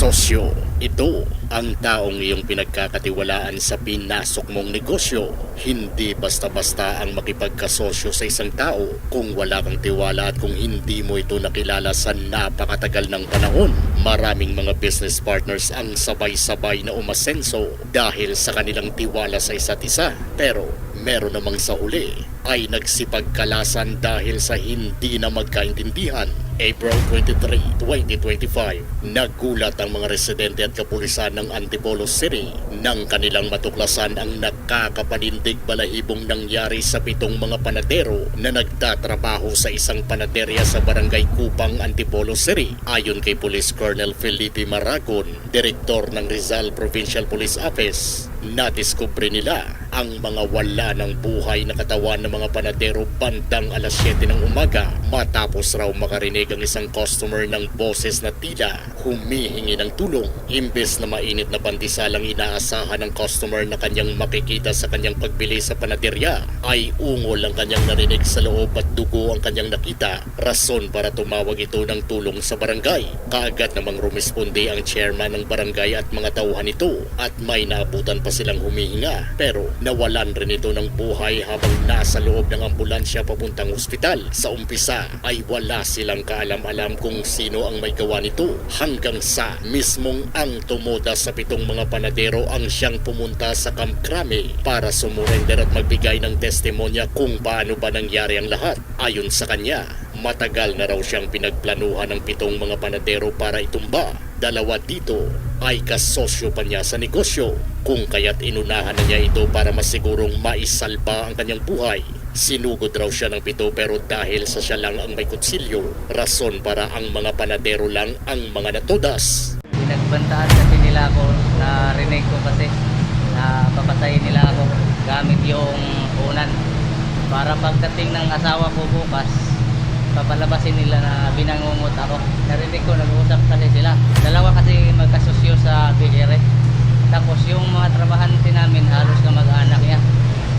Asosyo, ito ang taong iyong pinagkakatiwalaan sa pinasok mong negosyo. Hindi basta-basta ang makipagkasosyo sa isang tao kung wala kang tiwala at kung hindi mo ito nakilala sa napakatagal ng panahon. Maraming mga business partners ang sabay-sabay na umasenso dahil sa kanilang tiwala sa isa't isa. Pero meron namang sa uli ay nagsipagkalasan dahil sa hindi na magkaintindihan. April 23, 2025, nagulat ang mga residente at kapulisan ng Antipolo City nang kanilang matuklasan ang nakakapanindig balahibong nangyari sa pitong mga panadero na nagtatrabaho sa isang panaderya sa barangay Kupang, Antipolo City. Ayon kay Police Colonel Felipe Maragon, Direktor ng Rizal Provincial Police Office, nadiskubre nila ang mga wala ng buhay na katawan ng mga panadero bandang alas 7 ng umaga matapos raw makarinig ang isang customer ng boses na tila humihingi ng tulong. Imbes na mainit na pantisalang inaasahan ng customer na kanyang makikita sa kanyang pagbili sa panaderya ay ungol ang kanyang narinig sa loob at dugo ang kanyang nakita. Rason para tumawag ito ng tulong sa barangay. Kaagad namang rumisponde ang chairman ng barangay at mga tauhan nito at may naabutan pa silang humihinga pero nawalan rin ito ng buhay habang nasa loob ng ambulansya papuntang ospital. Sa umpisa ay wala silang kaalam-alam kung sino ang may gawa nito hanggang sa mismong ang tumoda sa pitong mga panadero ang siyang pumunta sa Camp Crame para sumurrender at magbigay ng testimonya kung paano ba nangyari ang lahat. Ayon sa kanya, matagal na raw siyang pinagplanuhan ng pitong mga panadero para itumba. Dalawa dito ay kasosyo pa niya sa negosyo kung kaya't inunahan na niya ito para masigurong maisalba ang kanyang buhay. Sinugod raw siya ng pito pero dahil sa siya lang ang may kutsilyo, rason para ang mga panadero lang ang mga natodas. Pinagbantaan kasi nila ako, narinig ko kasi na papatayin nila ako gamit yung unan. Para pagdating ng asawa ko bukas, papalabasin nila na binangungot ako. Narinig ko, nag-uusap kasi sila. Dalawa kasi magkasosyo sa BR. Tapos yung mga trabahante namin, halos ka mag-anak niya.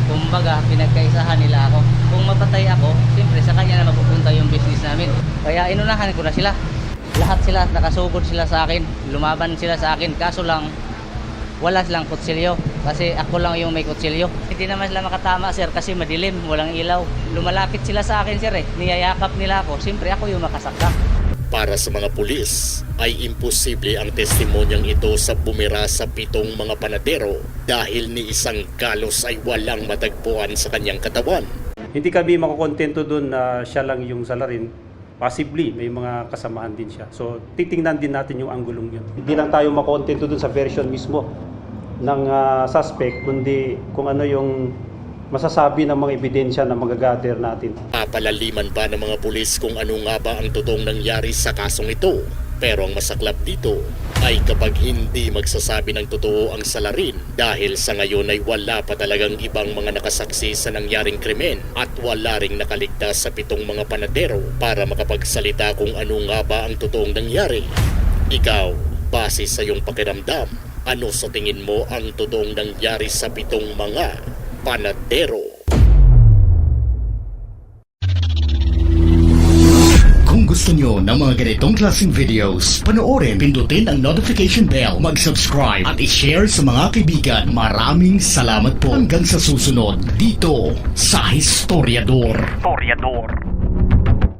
Kumbaga, pinagkaisahan nila ako. Kung mapatay ako, siyempre sa kanya na mapupunta yung business namin. Kaya inunahan ko na sila. Lahat sila, nakasugod sila sa akin. Lumaban sila sa akin. Kaso lang, wala silang kutsilyo. Kasi ako lang yung may kutsilyo. Hindi naman sila makatama, sir, kasi madilim, walang ilaw. Lumalapit sila sa akin, sir, eh. Niyayakap nila ako. Siyempre, ako yung makasakta. Para sa mga pulis, ay imposible ang testimonyang ito sa bumira sa pitong mga panadero dahil ni isang galos ay walang matagpuan sa kanyang katawan. Hindi kami makukontento doon na siya lang yung salarin. Possibly, may mga kasamaan din siya. So, titingnan din natin yung anggulong yun. Hindi lang tayo makontento doon sa version mismo ng ah, suspect, kundi kung ano yung masasabi ng mga ebidensya na magagather natin. Papalaliman pa ng mga pulis kung ano nga ba ang totoong nangyari sa kasong ito. Pero ang masaklap dito ay kapag hindi magsasabi ng totoo ang salarin dahil sa ngayon ay wala pa talagang ibang mga nakasaksi sa nangyaring krimen at wala ring nakaligtas sa pitong mga panadero para makapagsalita kung ano nga ba ang totoong nangyari. Ikaw, base sa iyong pakiramdam, ano sa tingin mo ang totoong nangyari sa pitong mga panadero? Kung gusto nyo ng mga ganitong klaseng videos, panoorin, pindutin ang notification bell, mag-subscribe at i-share sa mga kaibigan. Maraming salamat po hanggang sa susunod dito sa Historiador. Historiador.